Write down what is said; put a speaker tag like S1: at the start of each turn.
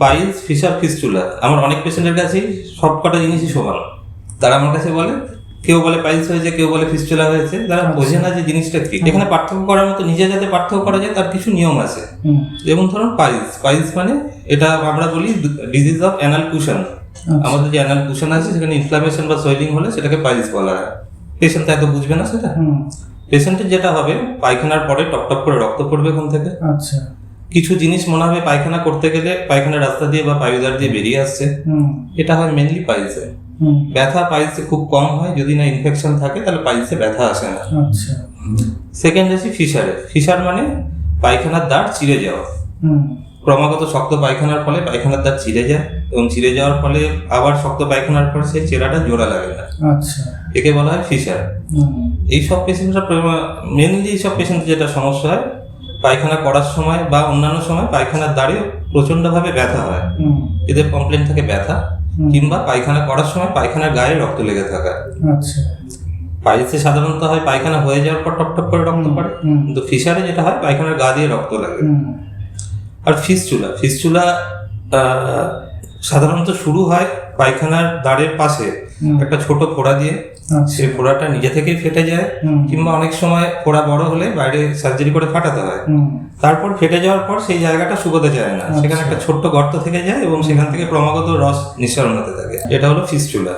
S1: Piles fisher fistula আমার অনেক পেশেন্টের কাছেই সব কটা জিনিসই সমান। তারা আমার কাছে বলে কেউ বলে পাইলস হয়েছে কেউ বলে ফিস্টুলা হয়েছে তারা বোঝে না যে জিনিসটা কি। এখানে পার্থক্য করার মতো নিজে যাতে পার্থক্য করা যায় তার কিছু নিয়ম আছে। যেমন ধরুন পাইলস। পাইলস মানে এটা আমরা বলি ডিজিজ অফ অ্যানাল কুশন আমাদের যে অ্যানাল কুশন আছে সেখানে ইনফ্লামেশন বা সোয়েলিং হলে সেটাকে পাইলস বলা হয়। পেশেন্ট এত বুঝবে না সেটা? পেশেন্টের যেটা হবে পায়খানার পরে টপ টপ করে রক্ত পড়বে কোন থেকে।
S2: আচ্ছা।
S1: কিছু জিনিস মনে হবে পায়খানা করতে গেলে পায়খানার রাস্তা দিয়ে বা পায়ুদার দিয়ে বেরিয়ে আসছে। এটা হয় মেনলি পাইলসে। ব্যথা পাইলসে খুব কম হয় যদি না ইনফেকশন থাকে তাহলে পাইলসে ব্যথা আসে না।
S2: আচ্ছা।
S1: সেকেন্ড আছে ফিশারে। ফিশার মানে পায়খানার দাঁড় চিড়ে যাওয়া। ক্রমাগত শক্ত পায়খানার ফলে পায়খানার দাঁত চিড়ে যায় এবং চিড়ে যাওয়ার ফলে আবার শক্ত পায়খানার পর সেই চেরাটা জোড়া লাগে না।
S2: আচ্ছা।
S1: একে বলা হয় ফিশার। এইসব পেশেন্টরা মেনলি এইসব পেশেন্ট যেটা সমস্যা হয় পায়খানা করার সময় বা অন্যান্য সময় পায়খানার দাঁড়িয়ে প্রচণ্ডভাবে ব্যথা হয়। এদের কমপ্লেন থাকে ব্যথা কিংবা পায়খানা করার সময় পায়খানার গায়ে রক্ত লেগে থাকা।
S2: আচ্ছা।
S1: পাইলসে সাধারণত হয় পায়খানা হয়ে যাওয়ার পর টপ টপ করে রক্ত পড়ে। কিন্তু ফিশারে যেটা হয় পায়খানার গা দিয়ে রক্ত লাগে। আর ফিসচুলা ফিসচুলা সাধারণত শুরু হয় পায়খানার দাঁড়ের পাশে একটা ছোট ফোড়া দিয়ে।
S2: সে
S1: সেই ফোড়াটা নিজে থেকেই ফেটে যায় কিংবা অনেক সময় ফোড়া বড় হলে বাইরে সার্জারি করে ফাটাতে হয়। তারপর ফেটে যাওয়ার পর সেই জায়গাটা শুকোতে যায় না। সেখানে একটা ছোট্ট গর্ত থেকে যায় এবং সেখান থেকে ক্রমাগত রস নিঃসরণ হতে থাকে। এটা হলো ফিসচুলা